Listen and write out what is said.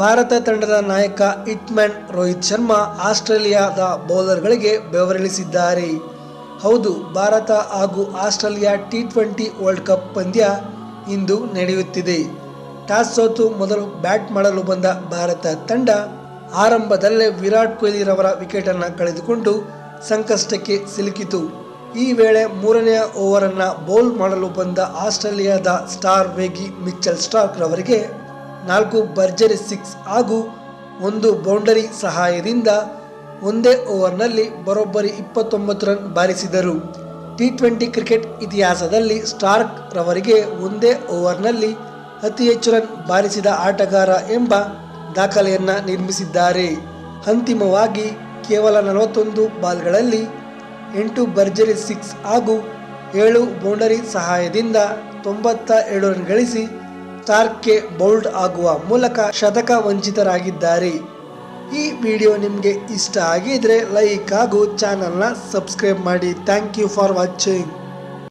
ಭಾರತ ತಂಡದ ನಾಯಕ ಹಿಟ್ಮ್ಯಾನ್ ರೋಹಿತ್ ಶರ್ಮಾ ಆಸ್ಟ್ರೇಲಿಯಾದ ಬೌಲರ್ಗಳಿಗೆ ಬೆವರಿಳಿಸಿದ್ದಾರೆ. ಹೌದು, ಭಾರತ ಹಾಗೂ Australia T twenty world cup ಪಂದ್ಯ ಇಂದು ನಡೆಯುತ್ತಿದೆ. ಟಾಸ್ ಸೋತು ಮೊದಲು ಬ್ಯಾಟ್ ಮಾಡಲು ಬಂದ ಭಾರತ ತಂಡ ಆರಂಭದಲ್ಲೇ ವಿರಾಟ್ ಕೊಹ್ಲಿರವರ ವಿಕೆಟನ್ನು ಕಳೆದುಕೊಂಡು ಸಂಕಷ್ಟಕ್ಕೆ ಸಿಲುಕಿತು. ಈ ವೇಳೆ ಮೂರನೆಯ ಓವರನ್ನು ಬೌಲ್ ಮಾಡಲು ಬಂದ ಆಸ್ಟ್ರೇಲಿಯಾದ ಸ್ಟಾರ್ ವೇಗಿ ಮಿಚ್ಚಲ್ ಸ್ಟಾರ್ಕ್ ರವರಿಗೆ ನಾಲ್ಕು ಭರ್ಜರಿ ಸಿಕ್ಸ್ ಹಾಗೂ ಒಂದು ಬೌಂಡರಿ ಸಹಾಯದಿಂದ ಒಂದೇ ಓವರ್ನಲ್ಲಿ ಬರೋಬ್ಬರಿ ಇಪ್ಪತ್ತೊಂಬತ್ತು ರನ್ ಬಾರಿಸಿದರು. ಟಿ ಟ್ವೆಂಟಿ ಕ್ರಿಕೆಟ್ ಇತಿಹಾಸದಲ್ಲಿ ಸ್ಟಾರ್ಕ್ ರವರಿಗೆ ಒಂದೇ ಓವರ್ನಲ್ಲಿ ಅತಿ ಹೆಚ್ಚು ರನ್ ಬಾರಿಸಿದ ಆಟಗಾರ ಎಂಬ ದಾಖಲೆಯನ್ನು ನಿರ್ಮಿಸಿದ್ದಾರೆ. ಅಂತಿಮವಾಗಿ ಕೇವಲ ನಲವತ್ತೊಂದು ಬಾಲ್ಗಳಲ್ಲಿ ಎಂಟು ಭರ್ಜರಿ ಸಿಕ್ಸ್ ಹಾಗೂ ಏಳು ಬೌಂಡರಿ ಸಹಾಯದಿಂದ ತೊಂಬತ್ತ ಏಳು ರನ್ ಗಳಿಸಿ ಸ್ಟಾರ್ಕ್ಗೆ ಬೌಲ್ಡ್ ಆಗುವ ಮೂಲಕ ಶತಕ ವಂಚಿತರಾಗಿದ್ದಾರೆ. ಈ ವಿಡಿಯೋ ನಿಮಗೆ ಇಷ್ಟ ಆಗಿದ್ರೆ ಲೈಕ್ ಹಾಗೂ ಚಾನಲ್ನ ಸಬ್ಸ್ಕ್ರೈಬ್ ಮಾಡಿ. Thank you for watching.